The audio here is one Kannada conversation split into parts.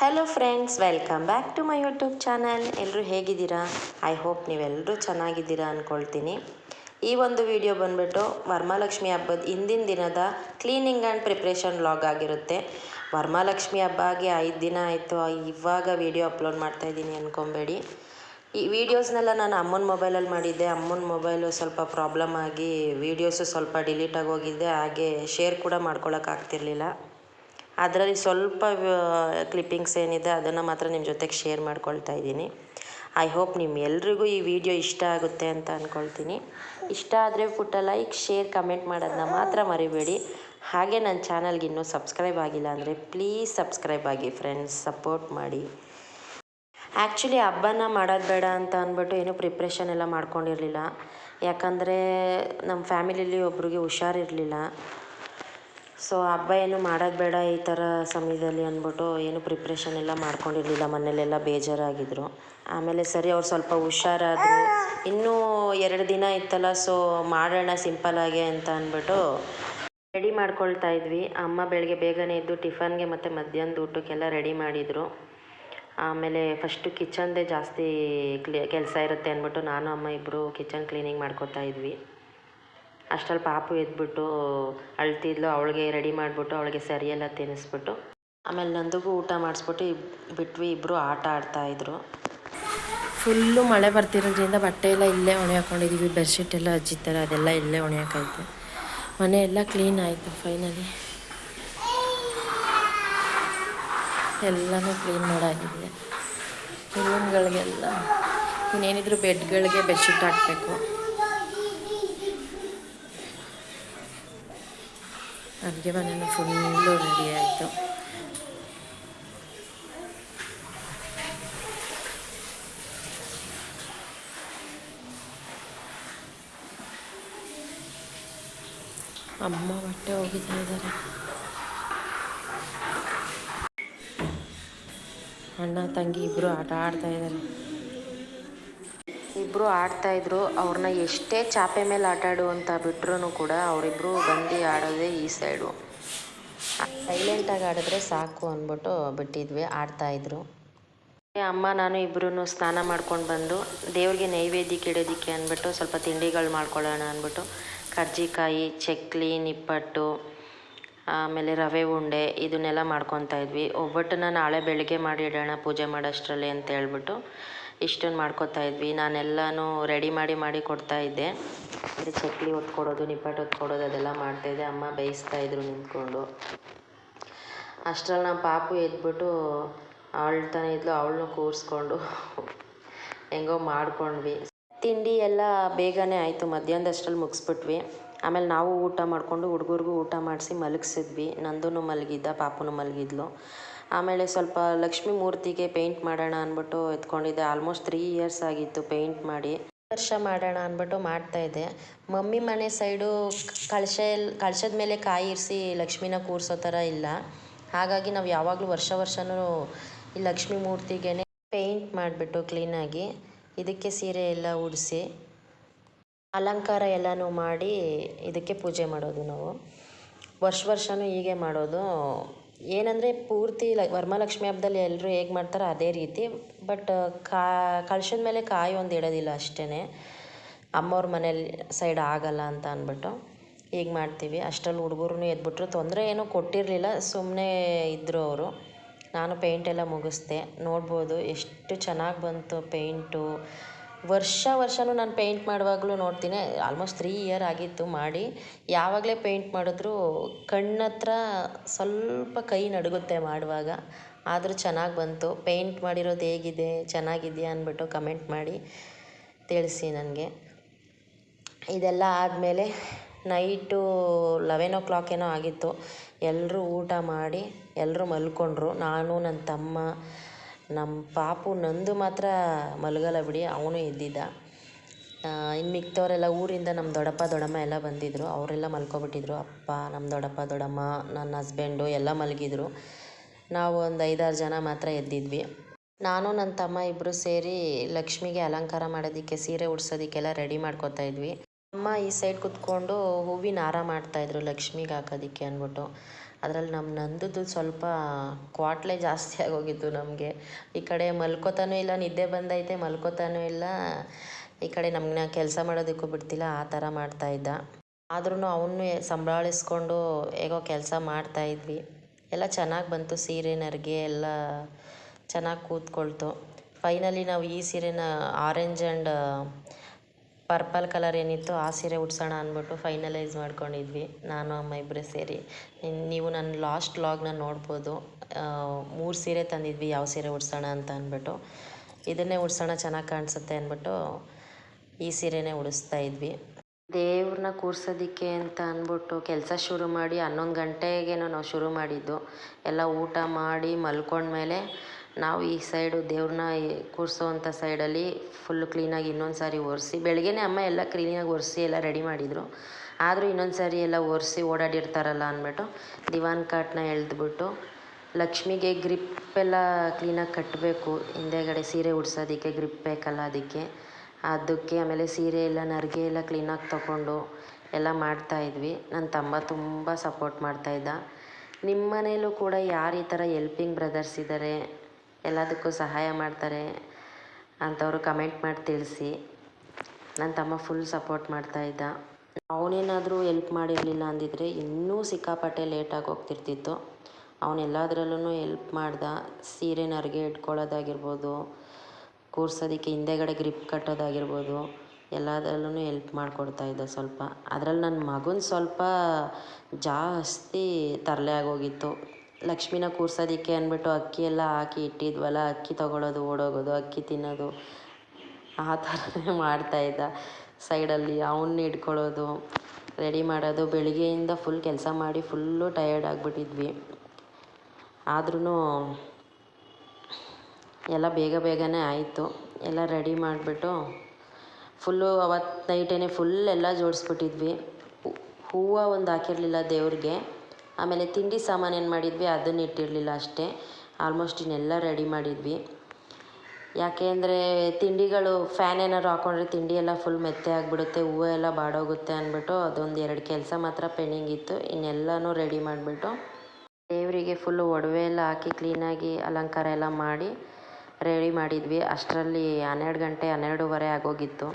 Hello friends welcome back to my YouTube channel ಎಲ್ಲರೂ ಹೇಗಿದ್ದೀರಾ? ಐ ಹೋಪ್ ನೀವೆಲ್ಲರೂ ಚೆನ್ನಾಗಿದ್ದೀರಾ ಅಂದ್ಕೊಳ್ತೀನಿ ಈ ಒಂದು ವಿಡಿಯೋ ಬಂದ್ಬಿಟ್ಟು ವರಮಹಾಲಕ್ಷ್ಮಿ ಹಬ್ಬದ ಹಿಂದಿನ ದಿನದ ಕ್ಲೀನಿಂಗ್ ಆ್ಯಂಡ್ ಪ್ರಿಪ್ರೇಷನ್ ಲಾಗ್ ಆಗಿರುತ್ತೆ. ವರಮಹಾಲಕ್ಷ್ಮಿ ಹಬ್ಬ ಆಗಿ ಐದು ದಿನ ಆಯಿತು ಇವಾಗ ವಿಡಿಯೋ ಅಪ್ಲೋಡ್ ಮಾಡ್ತಾಯಿದ್ದೀನಿ ಅಂದ್ಕೊಬೇಡಿ ಈ ವೀಡಿಯೋಸ್ನೆಲ್ಲ ನಾನು ಅಮ್ಮನ ಮೊಬೈಲಲ್ಲಿ ಮಾಡಿದ್ದೆ. ಅಮ್ಮನ ಮೊಬೈಲು ಸ್ವಲ್ಪ ಪ್ರಾಬ್ಲಮ್ ಆಗಿ ವೀಡಿಯೋಸು ಸ್ವಲ್ಪ ಡಿಲೀಟ್ ಆಗಿ ಹೋಗಿದ್ದೆ. ಹಾಗೆ ಶೇರ್ ಕೂಡ ಮಾಡ್ಕೊಳಕ್ಕಾಗ್ತಿರ್ಲಿಲ್ಲ ಅದರಲ್ಲಿ ಸ್ವಲ್ಪ ಕ್ಲಿಪ್ಪಿಂಗ್ಸ್ ಏನಿದೆ ಅದನ್ನು ಮಾತ್ರ ನಿಮ್ಮ ಜೊತೆಗೆ ಶೇರ್ ಮಾಡ್ಕೊಳ್ತಾ ಇದ್ದೀನಿ. ಐ ಹೋಪ್ ನಿಮ್ಮೆಲ್ರಿಗೂ ಈ ವಿಡಿಯೋ ಇಷ್ಟ ಆಗುತ್ತೆ ಅಂತ ಅಂದ್ಕೊಳ್ತೀನಿ ಇಷ್ಟ ಆದರೆ ಪುಟ್ಟ ಲೈಕ್ ಶೇರ್ ಕಮೆಂಟ್ ಮಾಡೋದನ್ನ ಮಾತ್ರ ಮರಿಬೇಡಿ. ಹಾಗೆ ನನ್ನ ಚಾನಲ್ಗೆ ಇನ್ನೂ ಸಬ್ಸ್ಕ್ರೈಬ್ ಆಗಿಲ್ಲ ಅಂದರೆ ಪ್ಲೀಸ್ ಸಬ್ಸ್ಕ್ರೈಬ್ ಆಗಿ ಫ್ರೆಂಡ್ಸ್ ಸಪೋರ್ಟ್ ಮಾಡಿ. ಆ್ಯಕ್ಚುಲಿ ಹಬ್ಬನ ಮಾಡೋದು ಬೇಡ ಅಂತ ಅಂದ್ಬಿಟ್ಟು ಏನೂ ಪ್ರಿಪ್ರೇಷನ್ ಎಲ್ಲ ಮಾಡ್ಕೊಂಡಿರಲಿಲ್ಲ. ಯಾಕಂದರೆ ನಮ್ಮ ಫ್ಯಾಮಿಲಿಯಲ್ಲಿ ಒಬ್ರಿಗೆ ಹುಷಾರಿರಲಿಲ್ಲ ಸೊ ಹಬ್ಬ ಏನು ಮಾಡೋದು ಬೇಡ ಈ ಥರ ಸಮಯದಲ್ಲಿ ಅಂದ್ಬಿಟ್ಟು ಏನು ಪ್ರಿಪ್ರೇಷನ್ ಎಲ್ಲ ಮಾಡ್ಕೊಂಡಿರಲಿಲ್ಲ. ಮನೇಲೆಲ್ಲ ಬೇಜಾರಾಗಿದ್ದರು ಆಮೇಲೆ ಸರಿ, ಅವ್ರು ಸ್ವಲ್ಪ ಹುಷಾರಾದರು. ಇನ್ನೂ ಎರಡು ದಿನ ಇತ್ತಲ್ಲ, ಸೊ ಮಾಡೋಣ ಸಿಂಪಲ್ಲಾಗೆ ಅಂತ ಅಂದ್ಬಿಟ್ಟು ರೆಡಿ ಮಾಡ್ಕೊಳ್ತಾ ಇದ್ವಿ. ಅಮ್ಮ ಬೆಳಗ್ಗೆ ಬೇಗನೆ ಎದ್ದು ಟಿಫನ್ಗೆ ಮತ್ತು ಮಧ್ಯಾಹ್ನದ ಊಟಕ್ಕೆಲ್ಲ ರೆಡಿ ಮಾಡಿದರು. ಆಮೇಲೆ ಫಸ್ಟು ಕಿಚನ್ದೇ ಜಾಸ್ತಿ ಕ್ಲಿ ಕೆಲಸ ಇರುತ್ತೆ ಅಂದ್ಬಿಟ್ಟು ನಾನು, ಅಮ್ಮ ಇಬ್ಬರು ಕಿಚನ್ ಕ್ಲೀನಿಂಗ್ ಮಾಡ್ಕೊತಾ ಇದ್ವಿ. ಅಷ್ಟರಲ್ಲಿ ಪಾಪು ಎದ್ಬಿಟ್ಟು ಅಳ್ತಿದ್ಲು, ಅವಳಿಗೆ ರೆಡಿ ಮಾಡಿಬಿಟ್ಟು ಅವಳಿಗೆ ಸರಿಯೆಲ್ಲ ತಿನ್ನಿಸ್ಬಿಟ್ಟು ಆಮೇಲೆ ನಂದಿಗೂ ಊಟ ಮಾಡಿಸ್ಬಿಟ್ಟು ಬಿಟ್ವಿ ಇಬ್ಬರು ಆಟ ಆಡ್ತಾಯಿದ್ರು ಫುಲ್ಲು ಮಳೆ ಬರ್ತಿರೋದ್ರಿಂದ ಬಟ್ಟೆ ಎಲ್ಲ ಇಲ್ಲೇ ಒಣೆ ಹಾಕೊಂಡಿದ್ದೀವಿ ಬೆಡ್ಶೀಟ್ ಎಲ್ಲ ಹಚ್ಚಿರ್ತಾರೆ ಅದೆಲ್ಲ ಇಲ್ಲೇ ಒಣೆ ಮನೆಯೆಲ್ಲ ಮನೆ ಎಲ್ಲ ಕ್ಲೀನ್ ಆಯಿತು ಫೈನಲಿ ಎಲ್ಲನೂ ಕ್ಲೀನ್ ಮಾಡಾಗಿದೆ. ರೂಮ್ಗಳಿಗೆಲ್ಲ ಇನ್ನೇನಿದ್ರು ಬೆಡ್ಗಳಿಗೆ ಬೆಡ್ಶೀಟ್ ಹಾಕಬೇಕು. ಅಡುಗೆ ಮನೆಯೂ ಫುಲ್ಲು ರೆಡಿ ಆಯಿತು ಅಮ್ಮ ಬಟ್ಟೆ ಹೋಗಿತಾ ಇದ್ದಾರೆ ಅಣ್ಣ ತಂಗಿ ಇಬ್ಬರು ಆಟ ಆಡ್ತಾ ಇದ್ದಾರೆ ಇಬ್ಬರು ಆಡ್ತಾಯಿದ್ರು ಅವ್ರನ್ನ ಎಷ್ಟೇ ಚಾಪೆ ಮೇಲೆ ಆಟ ಆಡುವಂತ ಬಿಟ್ರೂ ಕೂಡ ಅವರಿಬ್ರು ಬಂದು ಆಡೋದೇ ಈ ಸೈಡು ಸೈಲೆಂಟಾಗಿ ಆಡಿದ್ರೆ ಸಾಕು ಅಂದ್ಬಿಟ್ಟು ಬಿಟ್ಟಿದ್ವಿ ಆಡ್ತಾಯಿದ್ರು ಅಮ್ಮ, ನಾನು ಇಬ್ಬರೂ ಸ್ನಾನ ಮಾಡ್ಕೊಂಡು ಬಂದು, ದೇವ್ರಿಗೆ ನೈವೇದ್ಯಕ್ಕೆ ಇಡೋದಕ್ಕೆ ಅಂದ್ಬಿಟ್ಟು ಸ್ವಲ್ಪ ತಿಂಡಿಗಳು ಮಾಡ್ಕೊಳ್ಳೋಣ ಅಂದ್ಬಿಟ್ಟು ಕರ್ಜಿಕಾಯಿ, ಚಕ್ಲಿ, ನಿಪ್ಪಟ್ಟು, ಆಮೇಲೆ ರವೆ ಉಂಡೆ ಇದನ್ನೆಲ್ಲ ಮಾಡ್ಕೊತಾ ಇದ್ವಿ. ಒಬ್ಬಟ್ಟನ್ನ ನಾಳೆ ಬೆಳಗ್ಗೆ ಮಾಡಿ ಇಡೋಣ, ಪೂಜೆ ಮಾಡೋಷ್ಟರಲ್ಲಿ ಅಂತ ಹೇಳ್ಬಿಟ್ಟು. ಇಷ್ಟನ್ನು ಮಾಡ್ಕೊತಾ ಇದ್ವಿ. ನಾನೆಲ್ಲನೂ ರೆಡಿ ಮಾಡಿ ಮಾಡಿ ಕೊಡ್ತಾ ಇದ್ದೆ. ಅಂದರೆ ಚಕ್ಲಿ ಹೊತ್ಕೊಡೋದು, ನಿಪ್ಪಟ್ಟು ಹೊತ್ಕೊಡೋದು, ಅದೆಲ್ಲ ಮಾಡ್ತಾಯಿದ್ದೆ ಅಮ್ಮ ಬೇಯಿಸ್ತಾ ಇದ್ರು ನಿಂತ್ಕೊಂಡು. ಅಷ್ಟರಲ್ಲಿ ನಮ್ಮ ಪಾಪು ಎದ್ಬಿಟ್ಟು ಅಳ್ತಾನೆ ಇದ್ಲು. ಅವಳನ್ನೂ ಕೂರಿಸ್ಕೊಂಡು ಹೆಂಗೋ ಮಾಡ್ಕೊಂಡ್ವಿ. ತಿಂಡಿ ಎಲ್ಲ ಬೇಗನೆ ಆಯಿತು. ಮಧ್ಯಾಹ್ನದಷ್ಟ್ರಲ್ಲಿ ಮುಗಿಸ್ಬಿಟ್ವಿ. ಆಮೇಲೆ ನಾವು ಊಟ ಮಾಡಿಕೊಂಡು ಹುಡುಗರಿಗೂ ಊಟ ಮಾಡಿಸಿ ಮಲಗಿಸಿದ್ವಿ. ನಂದೂ ಮಲಗಿದ್ದ, ಪಾಪುನೂ ಮಲಗಿದ್ಲು. ಆಮೇಲೆ ಸ್ವಲ್ಪ ಲಕ್ಷ್ಮೀ ಮೂರ್ತಿಗೆ ಪೇಂಟ್ ಮಾಡೋಣ ಅಂದ್ಬಿಟ್ಟು ಎತ್ಕೊಂಡಿದ್ದೆ. ಆಲ್ಮೋಸ್ಟ್ ತ್ರೀ ಇಯರ್ಸ್ ಆಗಿತ್ತು ಪೇಂಟ್ ಮಾಡಿ. ವರ್ಷ ಮಾಡೋಣ ಅಂದ್ಬಿಟ್ಟು ಮಾಡ್ತಾಯಿದ್ದೆ ಮಮ್ಮಿ ಮನೆ ಸೈಡು ಕಳಶ, ಕಳಶದ ಮೇಲೆ ಕಾಯಿ ಇರಿಸಿ ಲಕ್ಷ್ಮಿನ ಕೂರಿಸೋ ಥರ ಇಲ್ಲ. ಹಾಗಾಗಿ ನಾವು ಯಾವಾಗಲೂ ವರ್ಷ ವರ್ಷವೂ ಈ ಲಕ್ಷ್ಮೀ ಮೂರ್ತಿಗೆ ಪೇಂಟ್ ಮಾಡಿಬಿಟ್ಟು ಕ್ಲೀನಾಗಿ ಇದಕ್ಕೆ ಸೀರೆ ಎಲ್ಲ ಉಡಿಸಿ, ಅಲಂಕಾರ ಎಲ್ಲನೂ ಮಾಡಿ ಇದಕ್ಕೆ ಪೂಜೆ ಮಾಡೋದು ನಾವು. ವರ್ಷ ವರ್ಷವೂ ಹೀಗೆ ಮಾಡೋದು. ಏನಂದರೆ ಪೂರ್ತಿ ಲ ವರಮಹಾಲಕ್ಷ್ಮಿ ಹಬ್ಬದಲ್ಲಿ ಎಲ್ಲರೂ ಹೇಗೆ ಮಾಡ್ತಾರೋ ಅದೇ ರೀತಿ ಬಟ್ ಕಾ ಕಳಶದ ಮೇಲೆ ಕಾಯಿ ಒಂದು ಇಡೋದಿಲ್ಲ ಅಷ್ಟೇ ಅಮ್ಮವ್ರ ಮನೇಲಿ ಸೈಡ್ ಆಗಲ್ಲ ಅಂತ ಅಂದ್ಬಿಟ್ಟು ಈಗ ಮಾಡ್ತೀವಿ. ಅಷ್ಟರಲ್ಲಿ ಹುಡುಗರು ಎದ್ಬಿಟ್ರು. ತೊಂದರೆ ಏನೂ ಕೊಟ್ಟಿರಲಿಲ್ಲ. ಸುಮ್ಮನೆ ಇದ್ದರು ಅವರು. ನಾನು ಪೇಂಟೆಲ್ಲ ಮುಗಿಸ್ದೆ. ನೋಡ್ಬೋದು ಎಷ್ಟು ಚೆನ್ನಾಗಿ ಬಂತು ಪೇಂಟು ವರ್ಷ ವರ್ಷವೂ ನಾನು ಪೇಂಟ್ ಮಾಡುವಾಗಲೂ ನೋಡ್ತೀನಿ. ಆಲ್ಮೋಸ್ಟ್ ತ್ರೀ ಇಯರ್ ಆಗಿತ್ತು ಮಾಡಿ. ಯಾವಾಗಲೇ ಪೇಂಟ್ ಮಾಡಿದ್ರೂ ಕಣ್ಣತ್ರ ಸ್ವಲ್ಪ ಕೈ ನಡುಗುತ್ತೆ ಮಾಡುವಾಗ. ಆದರೂ ಚೆನ್ನಾಗಿ ಬಂತು. ಪೇಂಟ್ ಮಾಡಿರೋದು ಹೇಗಿದೆ? ಚೆನ್ನಾಗಿದೆಯಾ ಅಂದ್ಬಿಟ್ಟು ಕಮೆಂಟ್ ಮಾಡಿ ತಿಳಿಸಿ ನನಗೆ. ಇದೆಲ್ಲ ಆದಮೇಲೆ ನೈಟು ಲೆವೆನ್ ಓ ಕ್ಲಾಕ್ ಏನೋ ಆಗಿತ್ತು. ಎಲ್ಲರೂ ಊಟ ಮಾಡಿ ಎಲ್ಲರೂ ಮಲ್ಕೊಂಡ್ರು. ನಾನು ನನ್ನ ತಮ್ಮ ನಮ್ಮ ಪಾಪು ನಂದು ಮಾತ್ರ ಮಲಗಲ್ಲ ಬಿಡಿ, ಅವನು ಎದ್ದಿದ್ದ. ಇನ್ನು ಮಿಕ್ತವರೆಲ್ಲ ಊರಿಂದ ನಮ್ಮ ದೊಡ್ಡಪ್ಪ, ದೊಡ್ಡಮ್ಮ ಎಲ್ಲ ಬಂದಿದ್ದರು ಅವರೆಲ್ಲ ಮಲ್ಕೊಬಿಟ್ಟಿದ್ರು. ಅಪ್ಪ ನಮ್ಮ ದೊಡ್ಡಪ್ಪ, ದೊಡ್ಡಮ್ಮ, ನನ್ನ ಹಸ್ಬೆಂಡು ಎಲ್ಲ ಮಲಗಿದ್ರು. ನಾವು ಒಂದು ಐದಾರು ಜನ ಮಾತ್ರ ಎದ್ದಿದ್ವಿ. ನಾನು ನನ್ನ ತಮ್ಮ ಇಬ್ಬರು ಸೇರಿ ಲಕ್ಷ್ಮಿಗೆ ಅಲಂಕಾರ ಮಾಡೋದಕ್ಕೆ, ಸೀರೆ ಉಡ್ಸೋದಕ್ಕೆಲ್ಲ ರೆಡಿ ಮಾಡ್ಕೊತಾ ಇದ್ವಿ. ಅಮ್ಮ ಈ ಸೈಡ್ ಕುತ್ಕೊಂಡು ಹೂವಿನ ಹಾರ ಮಾಡ್ತಾಯಿದ್ರು ಲಕ್ಷ್ಮಿಗೆ ಹಾಕೋದಿಕ್ಕೆ ಅಂದ್ಬಿಟ್ಟು. ಅದರಲ್ಲಿ ನಮ್ಮ ನಂದದ್ದು ಸ್ವಲ್ಪ ಕ್ವಾಟ್ಲೆ ಜಾಸ್ತಿ ಆಗೋಗಿತ್ತು ನಮಗೆ. ಈ ಕಡೆ ಮಲ್ಕೋತಾನೂ ಇಲ್ಲ, ನಿದ್ದೆ ಬಂದೈತೆ, ಮಲ್ಕೋತಾನೂ ಇಲ್ಲ. ಈ ಕಡೆ ನಮ್ಮನ್ನ ಕೆಲಸ ಮಾಡೋದಕ್ಕೂ ಬಿಡ್ತಿಲ್ಲ, ಆ ಥರ ಮಾಡ್ತಾಯಿದ್ದ ಆದ್ರೂ ಅವನು ಸಂಭಾಳಿಸ್ಕೊಂಡು ಹೇಗೋ ಕೆಲಸ ಮಾಡ್ತಾಯಿದ್ವಿ ಎಲ್ಲ ಚೆನ್ನಾಗಿ ಬಂತು ಸೀರೆ ನರಿಗೆ ಎಲ್ಲ ಚೆನ್ನಾಗಿ ಕೂತ್ಕೊಳ್ತು. ಫೈನಲಿ ನಾವು ಈ ಸೀರೆನ ಆರೆಂಜ್ ಆ್ಯಂಡ್ ಪರ್ಪಲ್ ಕಲರ್ ಏನಿತ್ತು ಆ ಸೀರೆ ಉಡ್ಸೋಣ ಅಂದ್ಬಿಟ್ಟು ಫೈನಲೈಸ್ ಮಾಡ್ಕೊಂಡಿದ್ವಿ. ನಾನು, ಅಮ್ಮ ಇಬ್ಬರೇ ಸೇರಿ. ನೀವು ನನ್ನ ಲಾಸ್ಟ್ ಲಾಗ್ನ ನೋಡ್ಬೋದು. ಮೂರು ಸೀರೆ ತಂದಿದ್ವಿ, ಯಾವ ಸೀರೆ ಉಡ್ಸೋಣ ಅಂತ ಅಂದ್ಬಿಟ್ಟು. ಇದನ್ನೇ ಉಡ್ಸೋಣ ಚೆನ್ನಾಗಿ ಕಾಣಿಸುತ್ತೆ ಅಂದ್ಬಿಟ್ಟು ಈ ಸೀರೆನೇ ಉಡಿಸ್ತಾ ಇದ್ವಿ. ದೇವ್ರನ್ನ ಕೂರ್ಸೋದಕ್ಕೆ ಅಂತ ಅಂದ್ಬಿಟ್ಟು ಕೆಲಸ ಶುರು ಮಾಡಿ ಹನ್ನೊಂದು ಗಂಟೆಗೇನೋ ನಾವು ಶುರು ಮಾಡಿದ್ದು. ಎಲ್ಲ ಊಟ ಮಾಡಿ ಮಲ್ಕೊಂಡ್ಮೇಲೆ ನಾವು ಈ ಸೈಡು ದೇವ್ರನ್ನ ಕೂರಿಸೋವಂಥ ಸೈಡಲ್ಲಿ ಫುಲ್ ಕ್ಲೀನಾಗಿ ಇನ್ನೊಂದು ಸಾರಿ ಒರೆಸಿ, ಬೆಳಗ್ಗೆನೇ ಅಮ್ಮ ಎಲ್ಲ ಕ್ಲೀನಾಗಿ ಒರೆಸಿ ಎಲ್ಲ ರೆಡಿ ಮಾಡಿದರು. ಆದರೂ ಇನ್ನೊಂದು ಸಾರಿ ಎಲ್ಲ ಒರೆಸಿ ಓಡಾಡಿರ್ತಾರಲ್ಲ ಅಂದ್ಬಿಟ್ಟು ದಿವಾನ್ ಕಾಟ್ನ ಎಳೆದ್ಬಿಟ್ಟು ಲಕ್ಷ್ಮಿಗೆ ಗ್ರಿಪ್ ಎಲ್ಲ ಕ್ಲೀನಾಗಿ ಕಟ್ಟಬೇಕು, ಹಿಂದೆಗಡೆ ಸೀರೆ ಉಡ್ಸೋದಕ್ಕೆ ಗ್ರಿಪ್ ಬೇಕಲ್ಲ ಅದಕ್ಕೆ. ಅದಕ್ಕೆ ಆಮೇಲೆ ಸೀರೆ ಎಲ್ಲ ನರಿಗೆ ಎಲ್ಲ ಕ್ಲೀನಾಗಿ ತಗೊಂಡು ಎಲ್ಲ ಮಾಡ್ತಾಯಿದ್ವಿ ನನ್ನ ತಮ್ಮ ತುಂಬ ಸಪೋರ್ಟ್ ಮಾಡ್ತಾಯಿದ್ದ ನಿಮ್ಮ ಮನೇಲೂ ಕೂಡ ಯಾರು ಈ ಥರ ಎಲ್ಪಿಂಗ್ ಬ್ರದರ್ಸ್ ಇದ್ದಾರೆ ಎಲ್ಲದಕ್ಕೂ ಸಹಾಯ ಮಾಡ್ತಾರೆ ಅಂತವರು ಕಮೆಂಟ್ ಮಾಡಿ ತಿಳಿಸಿ. ನನ್ನ ತಮ್ಮ ಫುಲ್ ಸಪೋರ್ಟ್ ಮಾಡ್ತಾಯಿದ್ದ ಅವನೇನಾದರೂ ಎಲ್ಪ್ ಮಾಡಿರಲಿಲ್ಲ ಅಂದಿದ್ರೆ ಇನ್ನೂ ಸಿಕ್ಕಾಪಟ್ಟೆ ಲೇಟಾಗಿ ಹೋಗ್ತಿರ್ತಿತ್ತು. ಅವನೆಲ್ಲದ್ರಲ್ಲೂ ಎಲ್ಪ್ ಮಾಡ್ದ. ಸೀರೆನ ಅರ್ಗೆ ಇಟ್ಕೊಳ್ಳೋದಾಗಿರ್ಬೋದು, ಕೂರ್ಸೋದಕ್ಕೆ ಹಿಂದೆಗಡೆ ಗ್ರಿಪ್ ಕಟ್ಟೋದಾಗಿರ್ಬೋದು ಎಲ್ಲದರಲ್ಲೂ ಎಲ್ಪ್ ಮಾಡಿಕೊಡ್ತಾಯಿದ್ದ ಸ್ವಲ್ಪ. ಅದ್ರಲ್ಲಿ ನನ್ನ ಮಗನ ಸ್ವಲ್ಪ ಜಾಸ್ತಿ ತರಲೆ ಆಗೋಗಿತ್ತು. ಲಕ್ಷ್ಮಿನ ಕೂರ್ಸೋದಕ್ಕೆ ಅಂದ್ಬಿಟ್ಟು ಅಕ್ಕಿ ಎಲ್ಲ ಹಾಕಿ ಇಟ್ಟಿದ್ವಲ್ಲ, ಅಕ್ಕಿ ತಗೊಳ್ಳೋದು ಓಡೋಗೋದು, ಅಕ್ಕಿ ತಿನ್ನೋದು. ಆ ಥರನೇ ಮಾಡ್ತಾಯಿದ್ದ ಸೈಡಲ್ಲಿ ಅವನ್ನ ಇಟ್ಕೊಳ್ಳೋದು ರೆಡಿ ಮಾಡೋದು. ಬೆಳಿಗ್ಗೆಯಿಂದ ಫುಲ್ ಕೆಲಸ ಮಾಡಿ ಫುಲ್ಲು ಟಯರ್ಡ್ ಆಗಿಬಿಟ್ಟಿದ್ವಿ. ಆದ್ರೂ ಎಲ್ಲ ಬೇಗ ಬೇಗನೆ ಆಯಿತು. ಎಲ್ಲ ರೆಡಿ ಮಾಡಿಬಿಟ್ಟು ಫುಲ್ಲು ಅವತ್ತು ನೈಟೇ ಫುಲ್ ಎಲ್ಲ ಜೋಡಿಸ್ಬಿಟ್ಟಿದ್ವಿ. ಹೂವು ಒಂದು ಹಾಕಿರಲಿಲ್ಲ ದೇವ್ರಿಗೆ. ಆಮೇಲೆ ತಿಂಡಿ ಸಾಮಾನು ಏನು ಮಾಡಿದ್ವಿ, ಅದನ್ನ ಇಟ್ಟಿರಲಿಲ್ಲ ಅಷ್ಟೇ. ಆಲ್ಮೋಸ್ಟ್ ಇನ್ನೆಲ್ಲ ರೆಡಿ ಮಾಡಿದ್ವಿ. ಯಾಕೆ ಅಂದರೆ ತಿಂಡಿಗಳು ಫ್ಯಾನ್ ಏನಾದ್ರು ಹಾಕ್ಕೊಂಡ್ರೆ ತಿಂಡಿ ಎಲ್ಲ ಫುಲ್ ಮೆತ್ತೆ ಆಗಿಬಿಡುತ್ತೆ, ಹೂವು ಎಲ್ಲ ಬಾಡೋಗುತ್ತೆ ಅಂದ್ಬಿಟ್ಟು ಅದೊಂದು ಎರಡು ಕೆಲಸ ಮಾತ್ರ ಪೆಂಡಿಂಗ್ ಇತ್ತು. ಇನ್ನೆಲ್ಲನೂ ರೆಡಿ ಮಾಡಿಬಿಟ್ಟು ದೇವರಿಗೆ ಫುಲ್ಲು ಒಡವೆ ಎಲ್ಲ ಹಾಕಿ ಕ್ಲೀನಾಗಿ ಅಲಂಕಾರ ಎಲ್ಲ ಮಾಡಿ ರೆಡಿ ಮಾಡಿದ್ವಿ. ಅಷ್ಟರಲ್ಲಿ ಹನ್ನೆರಡು ಗಂಟೆ ಹನ್ನೆರಡೂವರೆ ಆಗೋಗಿತ್ತು.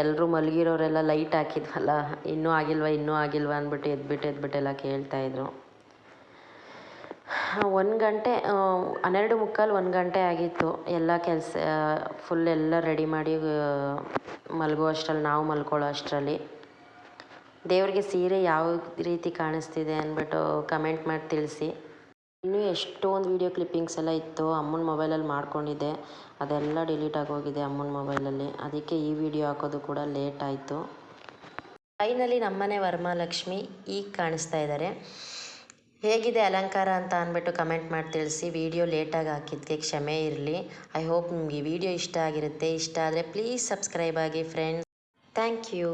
ಎಲ್ಲರೂ ಮಲಗಿರೋರೆಲ್ಲ ಲೈಟ್ ಹಾಕಿದ್ವಲ್ಲ, ಇನ್ನೂ ಆಗಿಲ್ವಾ ಇನ್ನೂ ಆಗಿಲ್ವಾ ಅಂದ್ಬಿಟ್ಟು ಎದ್ಬಿಟ್ಟು ಎದ್ಬಿಟ್ಟು ಎಲ್ಲ ಕೇಳ್ತಾಯಿದ್ರು ಒಂದು ಗಂಟೆ ಹನ್ನೆರಡು ಮುಕ್ಕಾಲು ಒಂದು ಗಂಟೆ ಆಗಿತ್ತು. ಎಲ್ಲ ಕೆಲಸ ಫುಲ್ ಎಲ್ಲ ರೆಡಿ ಮಾಡಿ ಮಲಗೋ ಅಷ್ಟರಲ್ಲಿ, ನಾವು ಮಲ್ಕೊಳ್ಳೋ ಅಷ್ಟರಲ್ಲಿ. ದೇವರಿಗೆ ಸೀರೆ ಯಾವ ರೀತಿ ಕಾಣಿಸ್ತಿದೆ ಅಂದ್ಬಿಟ್ಟು ಕಮೆಂಟ್ ಮಾಡಿ ತಿಳಿಸಿ. ಇನ್ನೂ ಎಷ್ಟೊಂದು ವೀಡಿಯೋ ಕ್ಲಿಪ್ಪಿಂಗ್ಸ್ ಎಲ್ಲ ಇತ್ತು. ಅಮ್ಮನ ಮೊಬೈಲಲ್ಲಿ ಮಾಡ್ಕೊಂಡಿದ್ದೆ. ಅದೆಲ್ಲ ಡಿಲೀಟ್ ಆಗೋಗಿದೆ ಅಮ್ಮನ ಮೊಬೈಲಲ್ಲಿ ಅದಕ್ಕೆ ಈ ವಿಡಿಯೋ ಹಾಕೋದು ಕೂಡ ಲೇಟ್ ಆಯಿತು. ಫೈನಲಿ ನಮ್ಮನೆ ವರಮಹಾಲಕ್ಷ್ಮಿ ಈಗ ಕಾಣಿಸ್ತಾ ಇದ್ದಾರೆ ಹೇಗಿದೆ ಅಲಂಕಾರ ಅಂತ ಅಂದ್ಬಿಟ್ಟು ಕಮೆಂಟ್ ಮಾಡಿ ತಿಳಿಸಿ. ವಿಡಿಯೋ ಲೇಟಾಗಿ ಹಾಕಿದ್ದಕ್ಕೆ ಕ್ಷಮೆ ಇರಲಿ. ಐ ಹೋಪ್ ನಿಮಗೆ ವಿಡಿಯೋ ಇಷ್ಟ ಆಗಿರುತ್ತೆ. ಇಷ್ಟ ಆದರೆ ಪ್ಲೀಸ್ ಸಬ್ಸ್ಕ್ರೈಬ್ ಆಗಿ ಫ್ರೆಂಡ್ಸ್ ಥ್ಯಾಂಕ್ ಯು